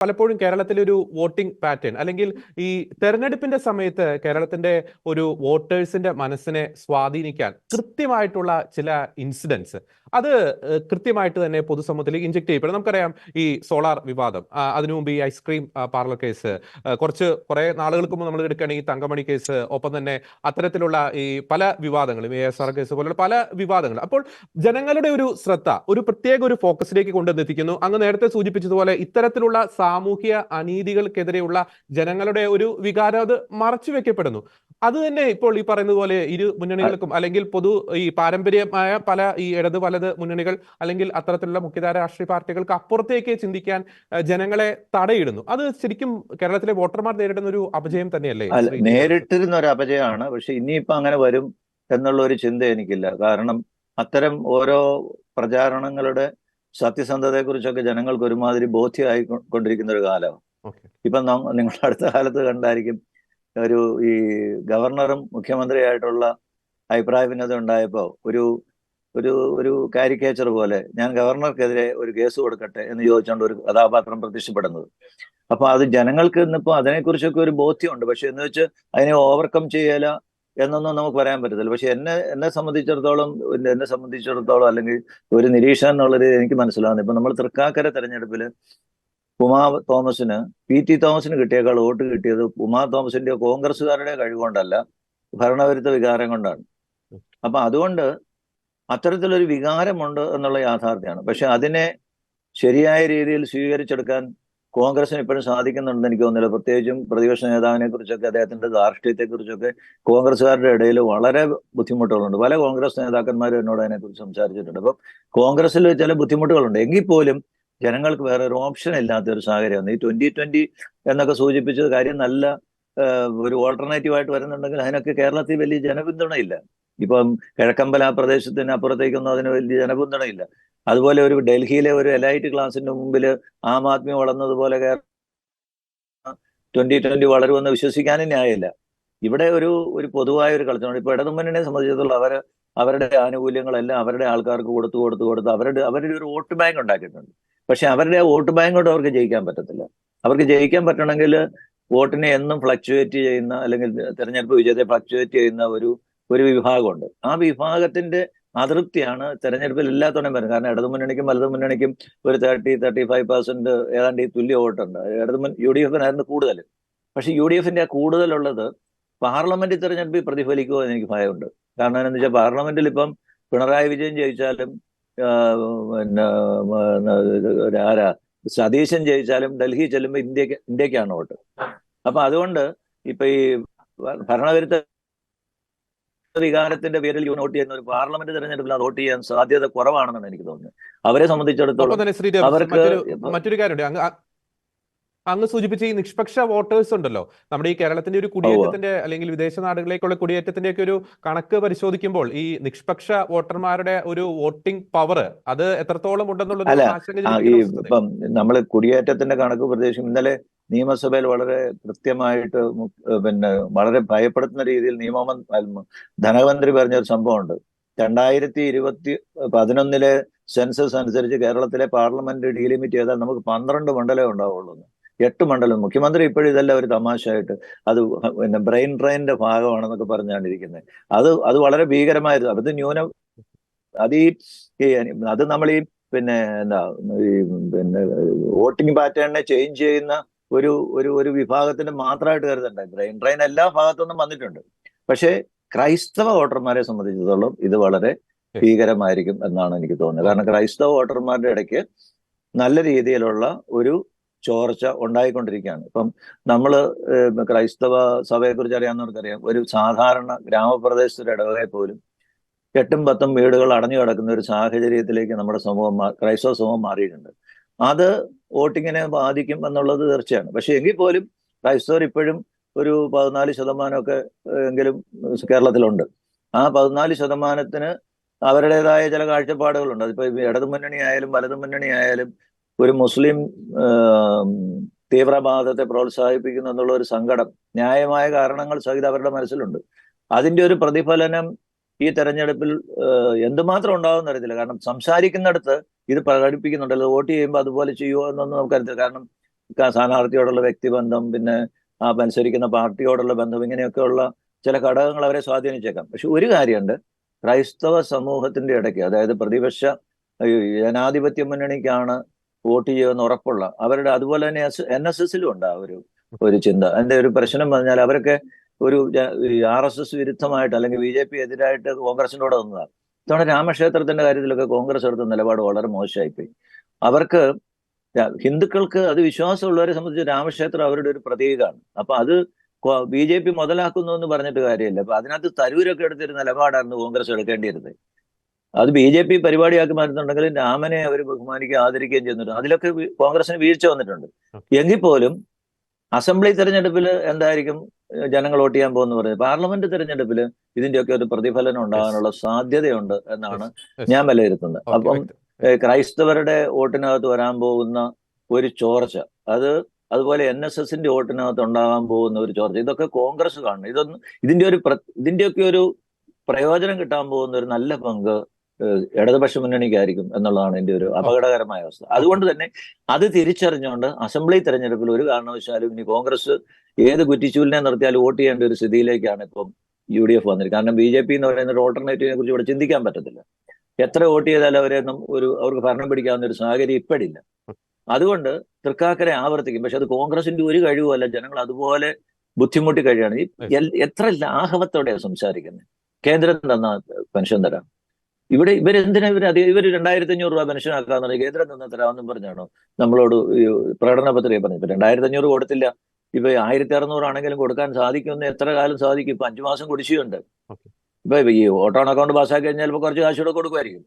പലപ്പോഴും കേരളത്തിലെ ഒരു വോട്ടിംഗ് പാറ്റേൺ. അല്ലെങ്കിൽ ഈ തെരഞ്ഞെടുപ്പിന്റെ സമയത്ത് കേരളത്തിന്റെ ഒരു വോട്ടേഴ്സിന്റെ മനസ്സിനെ സ്വാധീനിക്കാൻ കൃത്യമായിട്ടുള്ള ചില ഇൻസിഡൻസ്. അത് കൃത്യമായിട്ട് തന്നെ പൊതുസമൂഹത്തിലേക്ക് ഇഞ്ചക്ട് ചെയ്യപ്പെടും നമുക്കറിയാം ഈ സോളാർ വിവാദം. അതിനു മുമ്പ് ഈ ഐസ്ക്രീം പാർലർ കേസ് കുറച്ച് കുറെ നാളുകൾക്ക് മുമ്പ് നമ്മൾ എടുക്കുകയാണെങ്കിൽ തങ്കമണി കേസ് ഒപ്പം തന്നെ അത്തരത്തിലുള്ള ഈ പല വിവാദങ്ങളും എ എസ് ആർ കേസ് പോലുള്ള പല വിവാദങ്ങൾ അപ്പോൾ ജനങ്ങളുടെ ഒരു ശ്രദ്ധ ഒരു പ്രത്യേക ഒരു ഫോക്കസിലേക്ക് കൊണ്ടുവന്നെത്തിക്കുന്നു അങ്ങ് നേരത്തെ സൂചിപ്പിച്ചതുപോലെ ഇത്തരത്തിലുള്ള സാമൂഹ്യ അനീതികൾക്കെതിരെയുള്ള ജനങ്ങളുടെ ഒരു വികാരം അത് മറച്ചു വെക്കപ്പെടുന്നു. അത് തന്നെ ഇപ്പോൾ ഈ പറയുന്നത് പോലെ ഇരു മുന്നണികൾക്കും അല്ലെങ്കിൽ പൊതു ഈ പാരമ്പര്യമായ പല ഈ ഇടത് വലത് മുന്നണികൾ അല്ലെങ്കിൽ അത്തരത്തിലുള്ള മുഖ്യധാര രാഷ്ട്രീയ പാർട്ടികൾക്ക് അപ്പുറത്തേക്ക് ചിന്തിക്കാൻ ജനങ്ങളെ തടയിടുന്നു. അത് ശരിക്കും കേരളത്തിലെ വോട്ടർമാർ നേരിടുന്ന ഒരു അപജയം തന്നെയല്ലേ? നേരിട്ടിരുന്ന ഒരു അപജയമാണ്. പക്ഷെ ഇനിയിപ്പോ അങ്ങനെ വരും എന്നുള്ള ഒരു ചിന്ത എനിക്കില്ല. കാരണം അത്തരം ഓരോ പ്രചാരണങ്ങളുടെ സത്യസന്ധതയെ കുറിച്ചൊക്കെ ജനങ്ങൾക്ക് ഒരുമാതിരി ബോധ്യമായി കൊണ്ടിരിക്കുന്ന ഒരു കാലമാണ് ഇപ്പം നിങ്ങൾ അടുത്ത കാലത്ത് കണ്ടായിരിക്കും ഒരു ഈ ഗവർണറും മുഖ്യമന്ത്രിയായിട്ടുള്ള അഭിപ്രായ ഭിന്നത ഉണ്ടായപ്പോ ഒരു ഒരു ഒരു കാരിക്കേച്ചർ പോലെ ഞാൻ ഗവർണർക്കെതിരെ ഒരു കേസ് കൊടുക്കട്ടെ എന്ന് ചോദിച്ചുകൊണ്ട് ഒരു കഥാപാത്രം പ്രത്യക്ഷപ്പെടുന്നത്. അപ്പൊ അത് ജനങ്ങൾക്ക് ഇന്നിപ്പോ അതിനെക്കുറിച്ചൊക്കെ ഒരു ബോധ്യമുണ്ട്. പക്ഷെ എന്ന് വെച്ച് അതിനെ ഓവർകം ചെയ്യല എന്നൊന്നും നമുക്ക് പറയാൻ പറ്റത്തില്ല. പക്ഷെ എന്നെ എന്നെ സംബന്ധിച്ചിടത്തോളം എന്നെ സംബന്ധിച്ചിടത്തോളം അല്ലെങ്കിൽ ഒരു നിരീക്ഷണം എന്നുള്ളത് എനിക്ക് മനസ്സിലാവുന്നത് ഇപ്പൊ നമ്മൾ തൃക്കാക്കര തെരഞ്ഞെടുപ്പിൽ ഉമാ തോമസിന് പി ടി തോമസിന് കിട്ടിയേക്കാൾ വോട്ട് കിട്ടിയത് ഉമാ തോമസിന്റെ കോൺഗ്രസ്സുകാരുടെ കഴിവുകൊണ്ടല്ല ഭരണവിരുദ്ധ വികാരം കൊണ്ടാണ്. അപ്പൊ അതുകൊണ്ട് അത്തരത്തിലൊരു വികാരമുണ്ട് എന്നുള്ള യാഥാർത്ഥ്യമാണ്. പക്ഷെ അതിനെ ശരിയായ രീതിയിൽ സ്വീകരിച്ചെടുക്കാൻ കോൺഗ്രസിന് ഇപ്പോഴും സാധിക്കുന്നുണ്ടെന്ന് എനിക്ക് തോന്നുന്നില്ല. പ്രത്യേകിച്ചും പ്രതിപക്ഷ നേതാവിനെ കുറിച്ചൊക്കെ അദ്ദേഹത്തിന്റെ ധാർഷ്ട്യത്തെ കുറിച്ചൊക്കെ കോൺഗ്രസ്സുകാരുടെ ഇടയിൽ വളരെ ബുദ്ധിമുട്ടുകളുണ്ട്. പല കോൺഗ്രസ് നേതാക്കന്മാരും എന്നോട് അതിനെക്കുറിച്ച് സംസാരിച്ചിട്ടുണ്ട്. അപ്പം കോൺഗ്രസിൽ ചില ബുദ്ധിമുട്ടുകളുണ്ട്. എങ്കിൽ പോലും ജനങ്ങൾക്ക് വേറെ ഒരു ഓപ്ഷൻ ഇല്ലാത്ത ഒരു സാഹചര്യമാണ്. ഈ ട്വന്റി ട്വന്റി എന്നൊക്കെ സൂചിപ്പിച്ചത് കാര്യം നല്ല ഒരു ഓൾട്ടർനേറ്റീവ് ആയിട്ട് വരുന്നുണ്ടെങ്കിൽ അതിനൊക്കെ കേരളത്തിൽ വലിയ ജനപിന്തുണയില്ല. ഇപ്പം കിഴക്കമ്പല പ്രദേശത്തിന് അപ്പുറത്തേക്കൊന്നും അതിന് വലിയ ജനപിന്തുണയില്ല. അതുപോലെ ഒരു ഡൽഹിയിലെ ഒരു എലൈറ്റ് ക്ലാസിന്റെ മുമ്പിൽ ആം ആദ്മി വളർന്നതുപോലെ ട്വന്റി ട്വന്റി വളരുമെന്ന് വിശ്വസിക്കാനും ന്യായമില്ല. ഇവിടെ ഒരു ഒരു പൊതുവായ ഒരു കളിച്ചാണ്. ഇപ്പൊ ഇടതുമുന്നണിയെ സംബന്ധിച്ചിടത്തോളം അവർ അവരുടെ ആനുകൂല്യങ്ങളെല്ലാം അവരുടെ ആൾക്കാർക്ക് കൊടുത്തു കൊടുത്തു കൊടുത്ത് അവരുടെ അവരുടെ ഒരു വോട്ട് ബാങ്ക് ഉണ്ടാക്കിയിട്ടുണ്ട്. പക്ഷെ അവരുടെ വോട്ട് ബാങ്ക് കൊണ്ട് അവർക്ക് ജയിക്കാൻ പറ്റത്തില്ല. അവർക്ക് ജയിക്കാൻ പറ്റണമെങ്കിൽ വോട്ടിനെ എന്നും ഫ്ലക്ച്വേറ്റ് ചെയ്യുന്ന അല്ലെങ്കിൽ തെരഞ്ഞെടുപ്പ് വിജയത്തെ ഫ്ലക്ച്വേറ്റ് ചെയ്യുന്ന ഒരു ഒരു വിഭാഗമുണ്ട്. ആ വിഭാഗത്തിന്റെ അതൃപ്തിയാണ് തെരഞ്ഞെടുപ്പിൽ എല്ലാത്തോടെയും വരുന്നത് കാരണം ഇടതു മുന്നണിക്കും വലതു മുന്നണിക്കും ഒരു തേർട്ടി തേർട്ടി ഫൈവ് പെർസെന്റ് ഏതാണ്ട് ഈ തുല്യ വോട്ടുണ്ട്. ഇടതുമുൻ യു ഡി എഫിനായിരുന്നു കൂടുതൽ. പക്ഷെ യു ഡി എഫിന്റെ കൂടുതലുള്ളത് പാർലമെന്റ് തെരഞ്ഞെടുപ്പിൽ പ്രതിഫലിക്കുമോ എന്ന് എനിക്ക് ഭയമുണ്ട്. കാരണം എന്താണെന്ന് വെച്ചാൽ പാർലമെന്റിൽ ഇപ്പം പിണറായി വിജയൻ ജയിച്ചാലും പിന്നെ ആരാ സതീശൻ ജയിച്ചാലും ഡൽഹി ചെല്ലുമ്പോൾ ഇന്ത്യയ്ക്ക് ഇന്ത്യക്കാണ് വോട്ട്. അപ്പൊ അതുകൊണ്ട് ഇപ്പൊ ഈ ഭരണവിരുദ്ധ വികാരത്തിന്റെ പേരിൽ വോട്ട് ചെയ്യുന്ന ഒരു പാർലമെന്റ് തെരഞ്ഞെടുപ്പിൽ അത് വോട്ട് ചെയ്യാൻ സാധ്യത കുറവാണെന്നാണ് എനിക്ക് തോന്നുന്നത്. അവരെ സംബന്ധിച്ചിടത്തോളം അവർക്ക് മറ്റൊരു കാര്യം മറ്റൊരു കാര്യമുണ്ട്. അങ്ങ് സൂചിപ്പിച്ച ഈ നിഷ്പക്ഷ വോട്ടേഴ്സ് ഉണ്ടല്ലോ. നമ്മുടെ ഈ കേരളത്തിന്റെ ഒരു കുടിയേറ്റത്തിന്റെ അല്ലെങ്കിൽ വിദേശ നാടുകളിലേക്കുള്ള കുടിയേറ്റത്തിന്റെ ഒക്കെ ഒരു കണക്ക് പരിശോധിക്കുമ്പോൾ ഈ നിഷ്പക്ഷ വോട്ടർമാരുടെ ഒരു വോട്ടിംഗ് പവർ അത് എത്രത്തോളം ഉണ്ടെന്നുള്ളത് നമ്മൾ കുടിയേറ്റത്തിന്റെ കണക്ക് പ്രദേശം ഇന്നലെ നിയമസഭയിൽ വളരെ കൃത്യമായിട്ട് പിന്നെ വളരെ ഭയപ്പെടുത്തുന്ന രീതിയിൽ നിയമം ധനമന്ത്രി പറഞ്ഞ ഒരു സംഭവമുണ്ട്. രണ്ടായിരത്തി ഇരുപത്തി പതിനൊന്നിലെ സെൻസസ് അനുസരിച്ച് കേരളത്തിലെ പാർലമെന്റ് ഡീലിമിറ്റ് ചെയ്താൽ നമുക്ക് പന്ത്രണ്ട് മണ്ഡലമേ ഉണ്ടാവുള്ളൂ. എട്ട് മണ്ഡലം. മുഖ്യമന്ത്രി ഇപ്പോഴും ഇതെല്ലാം ഒരു തമാശയായിട്ട് അത് പിന്നെ ബ്രെയിൻ ഡ്രെയിനിന്റെ ഭാഗമാണെന്നൊക്കെ പറഞ്ഞാണ് ഇരിക്കുന്നത് അത് അത് വളരെ ഭീകരമായിരുന്നു. അത് ന്യൂനം അത് ഈ അത് നമ്മൾ ഈ പിന്നെ എന്താ ഈ പിന്നെ വോട്ടിംഗ് പാറ്റേണിനെ ചേഞ്ച് ചെയ്യുന്ന ഒരു ഒരു ഒരു വിഭാഗത്തിന് മാത്രമായിട്ട് കരുതണ്ട. ബ്രെയിൻ ഡ്രെയിൻ എല്ലാ ഭാഗത്തുനിന്നും വന്നിട്ടുണ്ട്. പക്ഷേ ക്രൈസ്തവ വോട്ടർമാരെ സംബന്ധിച്ചിടത്തോളം ഇത് വളരെ ഭീകരമായിരിക്കും എന്നാണ് എനിക്ക് തോന്നുന്നത്. കാരണം ക്രൈസ്തവ വോട്ടർമാരുടെ ഇടയ്ക്ക് നല്ല രീതിയിലുള്ള ഒരു ചോർച്ച ഉണ്ടായിക്കൊണ്ടിരിക്കുകയാണ്. ഇപ്പം നമ്മൾ ക്രൈസ്തവ സഭയെ കുറിച്ച് അറിയാവുന്നവർക്കറിയാം. ഒരു സാധാരണ ഗ്രാമപ്രദേശത്തിന്റെ ഇടവകയെ പോലും എട്ടും പത്തും വീടുകൾ അടഞ്ഞു കിടക്കുന്ന ഒരു സാഹചര്യത്തിലേക്ക് നമ്മുടെ സമൂഹം ക്രൈസ്തവ സമൂഹം മാറിയിട്ടുണ്ട്. അത് വോട്ടിങ്ങിനെ ബാധിക്കും എന്നുള്ളത് തീർച്ചയാണ്. പക്ഷെ എങ്കിൽ പോലും ക്രൈസ്തവർ ഇപ്പോഴും ഒരു പതിനാല് ശതമാനമൊക്കെ എങ്കിലും കേരളത്തിലുണ്ട്. ആ പതിനാല് ശതമാനത്തിന് അവരുടേതായ ചില കാഴ്ചപ്പാടുകളുണ്ട്. അതിപ്പോ ഇടതു മുന്നണി ആയാലും വലതു മുന്നണി ആയാലും ഒരു മുസ്ലിം തീവ്രവാദത്തെ പ്രോത്സാഹിപ്പിക്കുന്നു എന്നുള്ള ഒരു സങ്കടം ന്യായമായ കാരണങ്ങൾ സഹിതം അവരുടെ മനസ്സിലുണ്ട്. അതിന്റെ ഒരു പ്രതിഫലനം ഈ തെരഞ്ഞെടുപ്പിൽ എന്തുമാത്രം ഉണ്ടാവും അറിയത്തില്ല. കാരണം സംസാരിക്കുന്നിടത്ത് ഇത് പ്രകടിപ്പിക്കുന്നുണ്ട്. അല്ലെങ്കിൽ വോട്ട് ചെയ്യുമ്പോൾ അതുപോലെ ചെയ്യുമോ എന്നൊന്നും നമുക്കറിയത്തില്ല. കാരണം സ്ഥാനാർത്ഥിയോടുള്ള വ്യക്തിബന്ധം പിന്നെ ആ മത്സരിക്കുന്ന പാർട്ടിയോടുള്ള ബന്ധം ഇങ്ങനെയൊക്കെയുള്ള ചില ഘടകങ്ങൾ അവരെ സ്വാധീനിച്ചേക്കാം. പക്ഷെ ഒരു കാര്യമുണ്ട്. ക്രൈസ്തവ സമൂഹത്തിന്റെ ഇടയ്ക്ക് അതായത് പ്രതിപക്ഷ ജനാധിപത്യ മുന്നണിക്കാണ് വോട്ട് ചെയ്യുമെന്ന് ഉറപ്പുള്ള അവരുടെ അതുപോലെ തന്നെ എൻ എസ് എസിലും ഉണ്ട് ആ ഒരു ഒരു ചിന്ത. എന്റെ ഒരു പ്രശ്നം പറഞ്ഞാൽ അവരൊക്കെ ഒരു ആർ എസ് എസ് വിരുദ്ധമായിട്ട് അല്ലെങ്കിൽ ബി ജെ പി എതിരായിട്ട് കോൺഗ്രസിനോട് വന്നതാണ് ഇത്തവണ രാമക്ഷേത്രത്തിന്റെ കാര്യത്തിലൊക്കെ കോൺഗ്രസ് എടുത്ത നിലപാട് വളരെ മോശമായിപ്പോയി. അവർക്ക് ഹിന്ദുക്കൾക്ക് അത് വിശ്വാസമുള്ളവരെ സംബന്ധിച്ച് രാമക്ഷേത്രം അവരുടെ ഒരു പ്രതീകമാണ്. അപ്പൊ അത് ബി ജെ പി മുതലാക്കുന്നു എന്ന് പറഞ്ഞിട്ട് കാര്യമില്ല. അപ്പൊ അതിനകത്ത് തരൂരൊക്കെ എടുത്തിരുന്ന നിലപാടായിരുന്നു കോൺഗ്രസ് എടുക്കേണ്ടിയിരുന്നത്. അത് ബി ജെ പി പരിപാടിയാക്കി മാറ്റുന്നുണ്ടെങ്കിൽ രാമനെ അവർ ബഹുമാനിക്കുക ആദരിക്കുകയും ചെയ്യുന്നുണ്ട്. അതിലൊക്കെ കോൺഗ്രസിന് വീഴ്ച വന്നിട്ടുണ്ട്. എങ്കിൽ പോലും അസംബ്ലി തെരഞ്ഞെടുപ്പിൽ എന്തായിരിക്കും ജനങ്ങൾ വോട്ട് ചെയ്യാൻ പോകുന്നു പറയുന്നത്? പാർലമെന്റ് തെരഞ്ഞെടുപ്പിൽ ഇതിന്റെയൊക്കെ ഒരു പ്രതിഫലനം ഉണ്ടാകാനുള്ള സാധ്യതയുണ്ട് എന്നാണ് ഞാൻ വിലയിരുത്തുന്നത്. അപ്പം ക്രൈസ്തവരുടെ വോട്ടിനകത്ത് വരാൻ പോകുന്ന ഒരു ചോർച്ച അത് അതുപോലെ എൻ എസ് എസിന്റെ വോട്ടിനകത്ത് ഉണ്ടാകാൻ പോകുന്ന ഒരു ചോർച്ച ഇതൊക്കെ കോൺഗ്രസ് കാണണം ഇതൊന്നും ഇതിന്റെ ഒരു പ്ര- ഇതിന്റെയൊക്കെ ഒരു പ്രയോജനം കിട്ടാൻ പോകുന്ന ഒരു നല്ല പങ്ക് ഇടതുപക്ഷ മുന്നണിക്കായിരിക്കും എന്നുള്ളതാണ് എന്റെ ഒരു അപകടകരമായ അവസ്ഥ. അതുകൊണ്ട് തന്നെ അത് തിരിച്ചറിഞ്ഞുകൊണ്ട് അസംബ്ലി തെരഞ്ഞെടുപ്പിൽ ഒരു കാരണവശാലും ഇനി കോൺഗ്രസ് ഏത് കുറ്റിച്ചൂലിനെ നിർത്തിയാലും വോട്ട് ചെയ്യേണ്ട ഒരു സ്ഥിതിയിലേക്കാണ് ഇപ്പം യു ഡി എഫ് വന്നിരിക്കുന്നത്. കാരണം ബി ജെ പി എന്ന് പറയുന്ന ഒരു ഓൾട്ടർനേറ്റീവിനെ കുറിച്ച് ഇവിടെ ചിന്തിക്കാൻ പറ്റത്തില്ല. എത്ര വോട്ട് ചെയ്താലും അവരെയൊന്നും ഒരു അവർക്ക് ഭരണം പിടിക്കാവുന്ന ഒരു സാഹചര്യം ഇപ്പോഴില്ല അതുകൊണ്ട് തൃക്കാക്കരെ ആവർത്തിക്കും. പക്ഷെ അത് കോൺഗ്രസിന്റെ ഒരു കഴിവുമല്ല. ജനങ്ങൾ അതുപോലെ ബുദ്ധിമുട്ടി കഴിയാണ്. എത്ര ലാഘവത്തോടെയാണ് സംസാരിക്കുന്നത്? കേന്ദ്രം തന്ന പെൻഷൻ തരാം. ഇവിടെ ഇവരെന്തിനാ ഇവർ അധികം ഇവർ രണ്ടായിരത്തി അഞ്ഞൂറ് രൂപ പെൻഷൻ ആക്കാന്ന് പറഞ്ഞാൽ കേന്ദ്രം നിന്ന് തരാമെന്നും പറഞ്ഞാണോ? നമ്മളോട് പ്രകടന പത്രിക പറഞ്ഞു ഇപ്പൊ രണ്ടായിരത്തി അഞ്ഞൂറ് കൊടുത്തില്ല. ഇപ്പൊ ആയിരത്തി അറുന്നൂറാണെങ്കിലും കൊടുക്കാൻ സാധിക്കുമെന്ന് എത്ര കാലം സാധിക്കും? ഇപ്പൊ അഞ്ചു മാസം കുടിശ്ശിയുണ്ട്. ഇപ്പൊ ഈ ഓട്ടോൺ അക്കൗണ്ട് പാസ്സാക്കി കഴിഞ്ഞാൽ ചിലപ്പോൾ കുറച്ച് കാശ് കൂടെ കൊടുക്കുമായിരിക്കും.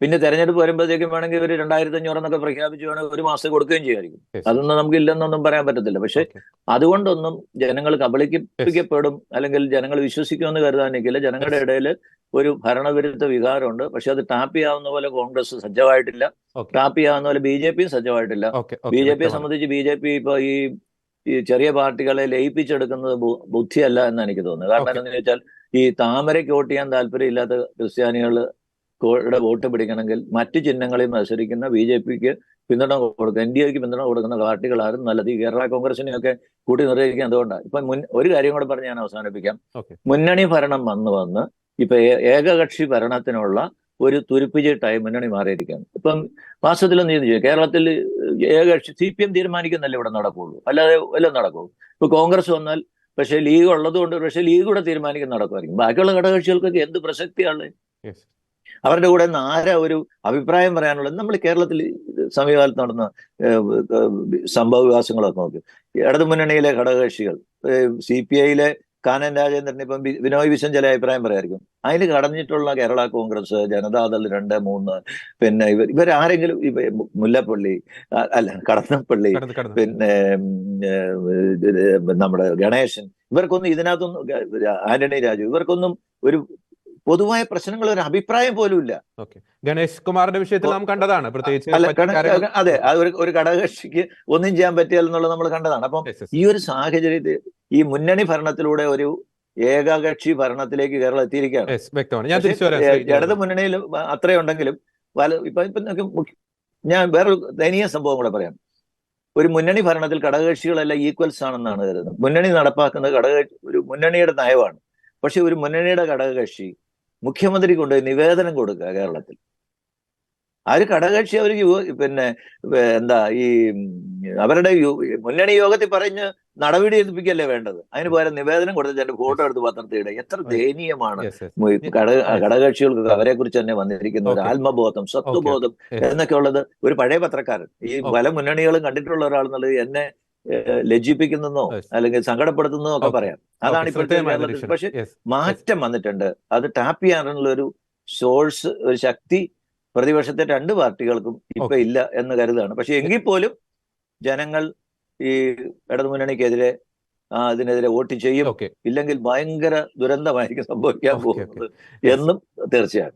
പിന്നെ തെരഞ്ഞെടുപ്പ് വരുമ്പോഴത്തേക്കും വേണമെങ്കിൽ ഇവർ രണ്ടായിരത്തി അഞ്ഞൂറെന്നൊക്കെ പ്രഖ്യാപിച്ചു വേണമെങ്കിൽ ഒരു മാസം കൊടുക്കുകയും ചെയ്യുമായിരിക്കും. അതൊന്നും നമുക്ക് ഇല്ലെന്നൊന്നും പറയാൻ പറ്റത്തില്ല. പക്ഷെ. അതുകൊണ്ടൊന്നും ജനങ്ങൾ കബളിപ്പിക്കപ്പെടും അല്ലെങ്കിൽ ജനങ്ങൾ വിശ്വസിക്കുമെന്ന് കരുതാനെങ്കിൽ ജനങ്ങളുടെ ഇടയിൽ ഒരു ഭരണവിരുദ്ധ വികാരമുണ്ട്. പക്ഷെ അത് ടാപ്പ് ചെയ്യാവുന്ന പോലെ കോൺഗ്രസ് സജ്ജമായിട്ടില്ല. ടാപ്പ് ചെയ്യാവുന്ന പോലെ ബി ജെ പിയും സജ്ജമായിട്ടില്ല ബി ജെ പിയെ സംബന്ധിച്ച് ബി ജെ പി ഇപ്പൊ ഈ ഈ ചെറിയ പാർട്ടികളെ ലയിപ്പിച്ചെടുക്കുന്നത് ബുദ്ധിയല്ല എന്ന് എനിക്ക് തോന്നുന്നത്. കാരണം. എന്താണെന്ന് വെച്ചാൽ ഈ താമരയ്ക്ക് വോട്ട് ചെയ്യാൻ താല്പര്യമില്ലാത്ത ക്രിസ്ത്യാനികൾ യുടെ വോട്ട് പിടിക്കണമെങ്കിൽ മറ്റു ചിഹ്നങ്ങളിൽ മത്സരിക്കുന്ന ബി ജെ പിക്ക് പിന്തുണ കൊടുക്കുക എൻ ഡി എക്ക് പിന്തുണ കൊടുക്കുന്ന പാർട്ടികളാരും നല്ലത്. ഈ കേരള കോൺഗ്രസിനെയൊക്കെ കൂട്ടി നിർവഹിക്കാൻ അതുകൊണ്ടാണ് ഇപ്പൊ മുൻ ഒരു കാര്യം കൂടെ പറഞ്ഞ് ഞാൻ അവസാനിപ്പിക്കാം. മുന്നണി ഭരണം വന്ന് വന്ന് ഇപ്പൊ ഏകകക്ഷി ഭരണത്തിനുള്ള ഒരു തുരുപ്പിച്ചിട്ടായി മുന്നണി മാറിയിരിക്കുകയാണ്. ഇപ്പം വാസ്തവത്തിലൊന്നും ചെയ്യുന്നില്ല കേരളത്തിൽ ഏകകക്ഷി സി പി എം തീരുമാനിക്കുന്നല്ലേ ഇവിടെ നടക്കുള്ളൂ അല്ലാതെ എല്ലാം നടക്കുള്ളൂ ഇപ്പൊ കോൺഗ്രസ് വന്നാൽ പക്ഷെ ലീഗ് ഉള്ളത് കൊണ്ട് പക്ഷേ ലീഗ് കൂടെ തീരുമാനിക്കുന്ന നടക്കുമായിരിക്കും. ബാക്കിയുള്ള ഘടകകക്ഷികൾക്കൊക്കെ എന്ത് പ്രസക്തിയാണ്. അവരുടെ കൂടെ നിന്ന് ആരാ ഒരു അഭിപ്രായം പറയാനുള്ളത്? നമ്മൾ കേരളത്തിൽ സമീപകാലത്ത് നടന്ന സംഭവ വികാസങ്ങളൊക്കെ നോക്കി. ഇടതു മുന്നണിയിലെ ഘടകകക്ഷികൾ സി പി ഐയിലെ കാനൻ രാജേന്ദ്രൻ ഇപ്പം വിനോയ് വിശ്വൻ ചില അഭിപ്രായം പറയായിരിക്കും അതിൽ കടഞ്ഞിട്ടുള്ള കേരള കോൺഗ്രസ് ജനതാദൾ രണ്ട് മൂന്ന് പിന്നെ ഇവർ ഇവരാരെങ്കിലും ഇവ മുല്ലപ്പള്ളി അല്ല കടന്നപ്പള്ളി കടന്ന് കടന്ന്. പിന്നെ നമ്മുടെ ഗണേശൻ ഇവർക്കൊന്നും ഇതിനകത്തൊന്നും ആന്റണി രാജു ഇവർക്കൊന്നും ഒരു പൊതുവായ പ്രശ്നങ്ങൾ ഒരു അഭിപ്രായം പോലും ഇല്ല. ഗണേഷ് കുമാറിന്റെ വിഷയത്തിൽ നാം കണ്ടതാണ്. പ്രത്യേകിച്ച് അതെ അത് ഒരു ഘടകകക്ഷിക്ക് ഒന്നും ചെയ്യാൻ പറ്റിയല്ലെന്നുള്ളത് നമ്മൾ കണ്ടതാണ്. അപ്പം. ഈ ഒരു സാഹചര്യത്തിൽ ഈ മുന്നണി ഭരണത്തിലൂടെ ഒരു ഏകകക്ഷി ഭരണത്തിലേക്ക് കേരളം എത്തിയിരിക്കുകയാണ്. ഇടത് മുന്നണിയിൽ അത്രയുണ്ടെങ്കിലും വല ഇപ്പൊ ഇപ്പൊ ഞാൻ വേറൊരു ദയനീയ സംഭവം കൂടെ പറയാം. ഒരു മുന്നണി ഭരണത്തിൽ ഘടകകക്ഷികളെല്ലാം ഈക്വൽസ് ആണെന്നാണ് കരുതുന്നത്. മുന്നണി നടപ്പാക്കുന്നത് ഘടക ഒരു മുന്നണിയുടെ നയമാണ്. പക്ഷെ ഒരു മുന്നണിയുടെ ഘടകകക്ഷി മുഖ്യമന്ത്രി കൊണ്ട് നിവേദനം കൊടുക്കുക കേരളത്തിൽ. ആ ഒരു ഘടകകക്ഷി അവർ പിന്നെ എന്താ ഈ അവരുടെ മുന്നണി യോഗത്തിൽ പറഞ്ഞ് നടപടി എടുപ്പിക്കല്ലേ വേണ്ടത്? അതിന് പകരം നിവേദനം കൊടുത്ത് എന്റെ ഫോട്ടോ എടുത്ത് പത്രത്തിയുടെ എത്ര ദയനീയമാണ് ഘടകകക്ഷികൾക്ക് അവരെ കുറിച്ച് തന്നെ വന്നിരിക്കുന്ന ഒരു ആത്മബോധം സ്വത്വബോധം. എന്നൊക്കെ ഉള്ളത് ഒരു പഴയ പത്രക്കാരൻ. ഈ പല മുന്നണികളും കണ്ടിട്ടുള്ള ഒരാൾ എന്നുള്ളത് എന്നെ ലജ്ജിപ്പിക്കുന്നെന്നോ അല്ലെങ്കിൽ സങ്കടപ്പെടുത്തുന്നോ ഒക്കെ പറയാം. അതാണ് ഇപ്പോഴത്തെ കേരളത്തിൽ പക്ഷെ മാറ്റം വന്നിട്ടുണ്ട്. അത് ടാപ്പ് ചെയ്യാനുള്ള ഒരു സോഴ്സ് ഒരു ശക്തി പ്രതിപക്ഷത്തെ രണ്ട് പാർട്ടികൾക്കും ഇപ്പൊ ഇല്ല എന്ന് കരുതാണ് പക്ഷെ എങ്കിൽ പോലും ജനങ്ങൾ ഈ ഇടതുമുന്നണിക്കെതിരെ അതിനെതിരെ വോട്ട് ചെയ്യും. ഇല്ലെങ്കിൽ ഭയങ്കര ദുരന്തമായിരിക്കും സംഭവിക്കാൻ. പോകുന്നത് എന്നും തീർച്ചയാണ്